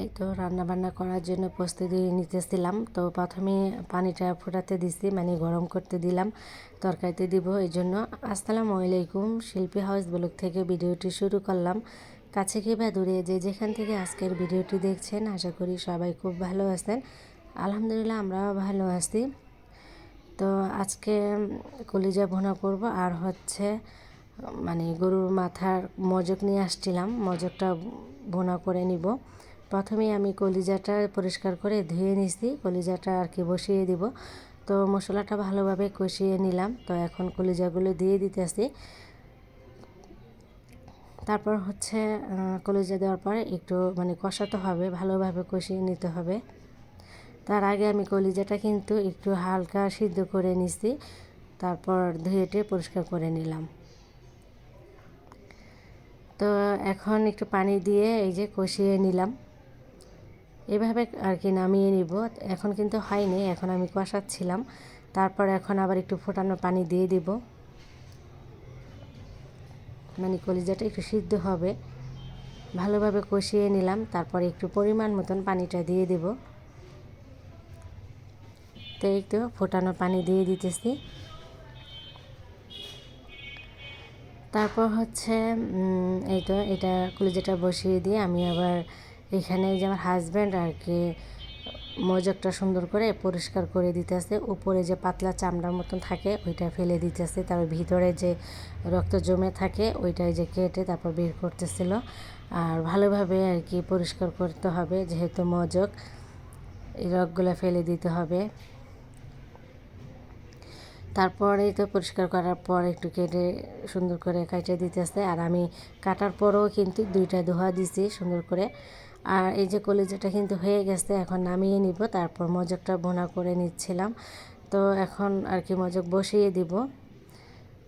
এই তো রান্না বান্না করার জন্য প্রস্তুতি নিতেছিলাম। তো প্রথমে পানিটা ফোটাতে দিছি মানে গরম করতে দিলাম, তরকারিতে দিব এই জন্য আসসালামু আলাইকুম, শিল্পী হাউস ব্লগ থেকে ভিডিওটি শুরু করলাম। কাছে কি বা দূরে যে যেখান থেকে আজকের ভিডিওটি দেখছেন, আশা করি সবাই খুব ভালো আছেন। আলহামদুলিল্লাহ আমরাও ভালো আছি। তো আজকে কলিজা ভুনা করব, আর হচ্ছে মানে গরুর মাথার মজক নিয়ে আসছিলাম। মজকটা ভুনা করে নিব। প্রথমে আমি কলিজাটা পরিষ্কার করে ধুয়ে নিছি, কলিজাটা আর কি বসিয়ে দিব। তো মশলাটা ভালোভাবে কষিয়ে নিলাম। তো এখন কলিজাগুলো দিয়ে দিতেছি। তারপর হচ্ছে কলিজা দেওয়ার পরে একটু মানে কষাতে হবে, ভালোভাবে কষিয়ে নিতে হবে। তার আগে আমি কলিজাটা কিন্তু একটু হালকা সিদ্ধ করে নিছি। তারপর ধুয়েটে পরিষ্কার করে নিলাম। তো এখন একটু পানি দিয়ে এই যে কষিয়ে নিলাম। এভাবে আর কি নামিয়ে নিব। এখন কিন্তু হয়নি, এখন আমি কষাচ্ছিলাম। তারপর এখন আবার একটু ফোটানো পানি দিয়ে দিব। মানে কলিজাটা একটু সিদ্ধ হবে। ভালোভাবে কষিয়ে নিলাম, তারপর একটু পরিমাণ মতন পানিটা দিয়ে দেব। তো তো ফোটানো পানি দিয়ে দিতেছি। তারপর হচ্ছে এই তো এটা কলিজাটা বসিয়ে দিয়ে আমি আবার এখানে যে আমার হাজব্যান্ড আর কি মজকটা সুন্দর করে পরিষ্কার করে দিতেছে, উপরে যে পাতলা চামড়ার মতন থাকে ওইটা ফেলে দিতেছে, তারপর ভিতরে যে রক্ত জমে থাকে ওইটাই যে কেটে তারপর বের করতেছিল। আর ভালোভাবে আর কি পরিষ্কার করতে হবে যেহেতু মজক এই রগগুলো ফেলে দিতে হবে। তারপরেই তো পরিষ্কার করার পর একটু কেটে সুন্দর করে কাটে দিতেছে, আর আমি কাটার পরেও কিন্তু দুইটা ধোয়া দিছি সুন্দর করে। আর এই যে কলিজাটা কিন্তু হয়ে গেছে, এখন নামিয়ে নিব। তারপর মজকটা বোনা করে নিচ্ছিলাম। তো এখন আর কি মজক বসিয়ে দিব।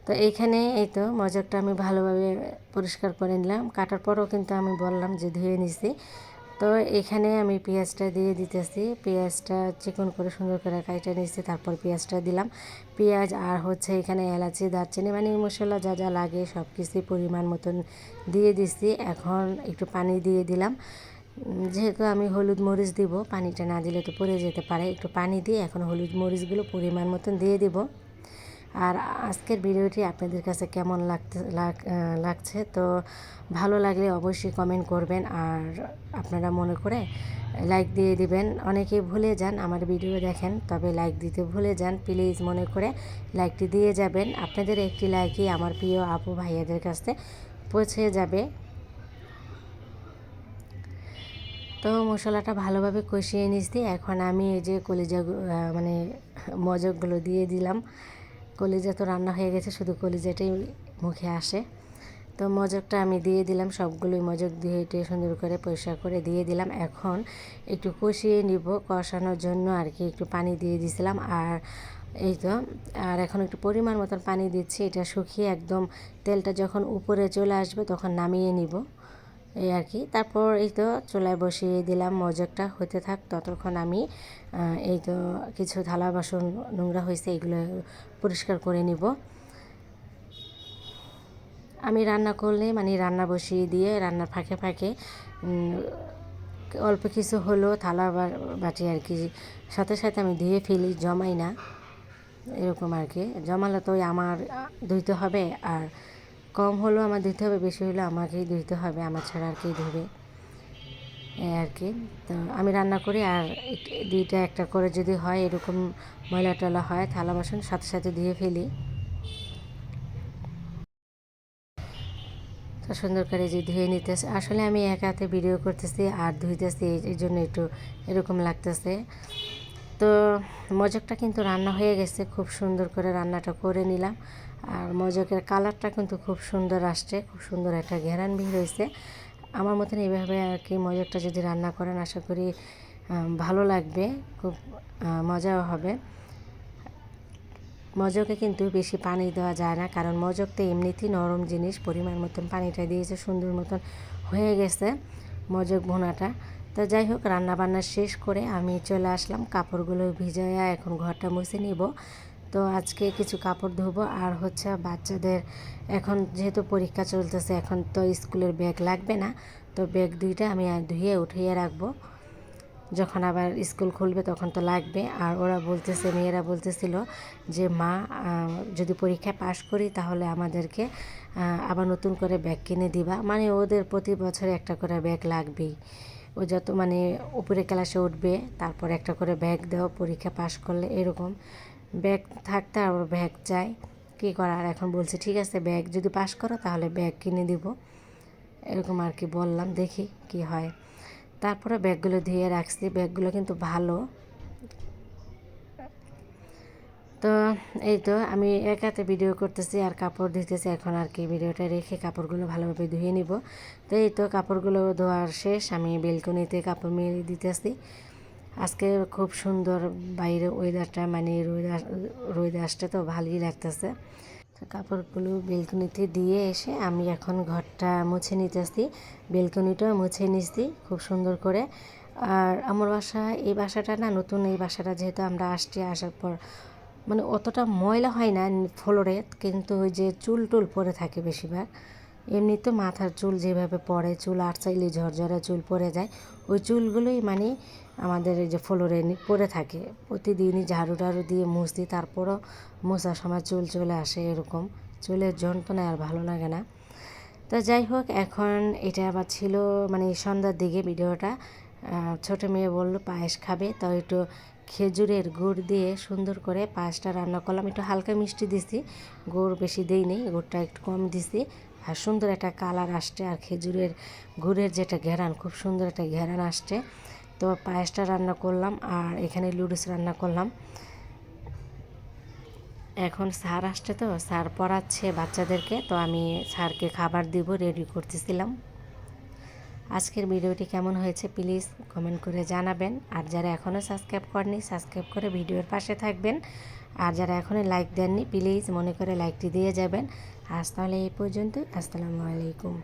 তো এইখানে এই তো মজকটা আমি ভালোভাবে পরিষ্কার করে নিলাম। কাটার পরও কিন্তু আমি বললাম যে ধুয়ে নিছি। তো এখানে আমি পেঁয়াজটা দিয়ে দিতেছি। পেঁয়াজটা চিকন করে সুন্দর করে কাইটে নিচ্ছি তারপর পেঁয়াজটা দিলাম। পেঁয়াজ আর হচ্ছে এখানে এলাচি, দারচিনি মানে মশলা যা যা লাগে সব কিছুই পরিমাণ মতন দিয়ে দিছি। এখন একটু পানি দিয়ে দিলাম। যেহেতু আমি হলুদ মরিচ দিব, পানিটা না দিলে তো পড়ে যেতে পারে। একটু পানি দিয়ে এখন হলুদ মরিচগুলো পরিমাণ মতন দিয়ে দিব। আর আজকের ভিডিওটি আপনাদের কাছে কেমন লাগতে লাগছে তো ভালো লাগলে অবশ্যই কমেন্ট করবেন। আর আপনারা মনে করে লাইক দিয়ে দিবেন। অনেকে ভুলে যান আমার ভিডিও দেখেন, তবে লাইক দিতে ভুলে যান। প্লিজ মনে করে লাইকটি দিয়ে যাবেন। আপনাদের একটি লাইকই আমার প্রিয় আপু ভাইয়াদের কাছে পৌঁছে যাবে। তো মশলাটা ভালোভাবে কষিয়ে নিচ্ছি এখন আমি এই যে কলিজা মানে মজকগুলো দিয়ে দিলাম। কলিজা তো রান্না হয়ে গেছে, শুধু কলিজাটাই মুখে আসে। তো মজকটা আমি দিয়ে দিলাম, সবগুলোই মজক দিয়ে এটে সুন্দর করে পরিষ্কার করে দিয়ে দিলাম। এখন একটু কষিয়ে নিব, কষানোর জন্য আর কি একটু পানি দিয়ে দিয়েছিলাম আর এই তো, আর এখন একটু পরিমাণ মতন পানি দিচ্ছি, এটা শুকিয়ে একদম তেলটা যখন উপরে চলে আসবে তখন নামিয়ে নিব। এই আর কি। তারপর এই তো চুলায় বসিয়ে দিলাম মজকটা হতে থাক, ততক্ষণ আমি এই তো কিছু থালা বাসন, নোংরা হয়েছে, এগুলো পরিষ্কার করে নিব। আমি রান্না করলে মানে রান্না বসিয়ে দিয়ে রান্নার ফাঁকে ফাঁকে অল্প কিছু হলো থালা বাটি আর কি, সাথে সাথে আমি ধুয়ে ফেলি, জমাই না, এরকম আর কি। জমালে তো আমার ধুইতে হবে আর কম হলেও আমার ধুতে হবে, বেশি হলেও আমাকেই ধুইতে হবে, আমার ছাড়া আর কি ধুবে আর কি। তো আমি রান্না করি আর দুইটা একটা করে যদি হয়, এরকম ময়লা টলা হয়, থালা বাসন সাথে সাথে ধুয়ে ফেলি। তো সুন্দর করে যে ধুয়ে নিতেছে, আসলে আমি এক হাতে ভিডিও করতেছি আর ধুইতেছি এই জন্য একটু এরকম লাগতেছে। তো মজকটা কিন্তু রান্না হয়ে গেছে, খুব সুন্দর করে রান্নাটা করে নিলাম। আর মজকের কালারটা কিন্তু খুব সুন্দর আসছে, খুব সুন্দর একটা ঘেরান ভিড় হয়েছে। আমার মতন এইভাবে আর কি মজকটা যদি রান্না করেন, আশা করি ভালো লাগবে, খুব মজাও হবে। মজকে কিন্তু বেশি পানি দেওয়া যায় না, কারণ মজক তো এমনিতেই নরম জিনিস, পরিমাণ মতন পানিটা দিয়েছে, সুন্দর মতন হয়ে গেছে মজক ভোনাটা। তো যাই হোক, রান্নাবান্না শেষ করে আমি চলে আসলাম, কাপড়গুলো ভিজাইয়া এখন ঘরটা মুছে নিব। তো আজকে কিছু কাপড় ধোবো আর হচ্ছে বাচ্চাদের এখন যেহেতু পরীক্ষা চলতেছে, এখন তো স্কুলের ব্যাগ লাগবে না। তো ব্যাগ দুইটা আমি ধুয়ে উঠিয়ে রাখব। যখন আবার স্কুল খুলবে তখন তো লাগবে। আর ওরা বলতেছে, মেয়েরা বলতেছিল যে, মা যদি পরীক্ষায় পাশ করি তাহলে আমাদেরকে আবার নতুন করে ব্যাগ কিনে দিবা। মানে ওদের প্রতি বছরে একটা করে ব্যাগ লাগবেই। ও যত মানে উপরে ক্লাসে উঠবে, তারপর একটা করে ব্যাগ দেওয়া পরীক্ষা পাশ করলে এরকম। ব্যাগ থাকতে আর ব্যাগ চাই। কী করার? এখন বলছে, ঠিক আছে, ব্যাগ যদি পাশ করো তাহলে ব্যাগ কিনে দিব। এরকম আর কি বললাম, দেখি কি হয়। তারপরে ব্যাগগুলো ধুয়ে রাখছি। ব্যাগগুলো কিন্তু ভালো। তো এই তো আমি একাতে ভিডিও করতেছি আর কাপড় দিতেছি এখন আর কি ভিডিওটা রেখে কাপড়গুলো ভালোভাবে ধুয়ে নিব। তো এই তো কাপড়গুলো ধোয়ার শেষ। আমি বেলকনিতে কাপড় মেলে দিতেছি। আজকে খুব সুন্দর বাইরে ওয়েদারটা মানে রোদ আস- রোদ আসতে তো ভালোই লাগতেছে। কাপড়গুলো বেলকনিতে দিয়ে এসে আমি এখন ঘরটা মুছে নিতেছি বেলকনিটাও মুছে নিচ্ছি খুব সুন্দর করে। আর আমার বাসা, এই বাসাটা না, নতুন এই বাসাটা যেহেতু আমরা আসছি, আসার পর মানে অতটা ময়লা হয় না ফ্লোরে, কিন্তু ওই যে চুল টুল পরে থাকে বেশিরভাগ। এমনি তো মাথার চুল যেভাবে পড়ে, চুল আটচাইলে ঝরঝরা চুল পড়ে যায়, ওই চুলগুলোই মানে আমাদের এই যে ফ্লোরে নি- পড়ে থাকে। প্রতিদিনই ঝাড়ু টাড়ু দিয়ে মুছতি তারপরও মোছার সময় চুল চলে আসে এরকম। চুলের যন্ত্রণায় আর ভালো লাগে না। তো যাই হোক, এখন এটা আবার ছিল মানে সন্ধ্যার দিকে ভিডিওটা। ছোট মেয়ে বলল, পায়েস খাবে? তো একটু খেজুরের গুড় দিয়ে সুন্দর করে পায়েসটা রান্না করলাম। একটু হালকা মিষ্টি দিছি, গুড় বেশি দিইনি গুড়টা একটু কম দিছি। আর সুন্দর একটা কালার আসছে, আর খেজুরের গুড়ের যেটা ঘেরান, খুব সুন্দর একটা ঘেরান আসছে। তো পায়েসটা রান্না করলাম আর এখানে লুডুস রান্না করলাম। এখন স্যার আসছে তো, স্যার পড়াচ্ছে বাচ্চাদেরকে, তো আমি স্যারকে খাবার দিব রেডি করতেছিলাম। আজকের ভিডিওটি কেমন হয়েছে প্লিজ কমেন্ট করে জানাবেন। আর যারা এখনও সাবস্ক্রাইব করেনি সাবস্ক্রাইব করে ভিডিওর পাশে থাকবেন। আর যারা এখনও লাইক দেননি, প্লিজ মনে করে লাইকটি দিয়ে যাবেন। আজ তাহলে এই পর্যন্ত আসসালামু আলাইকুম।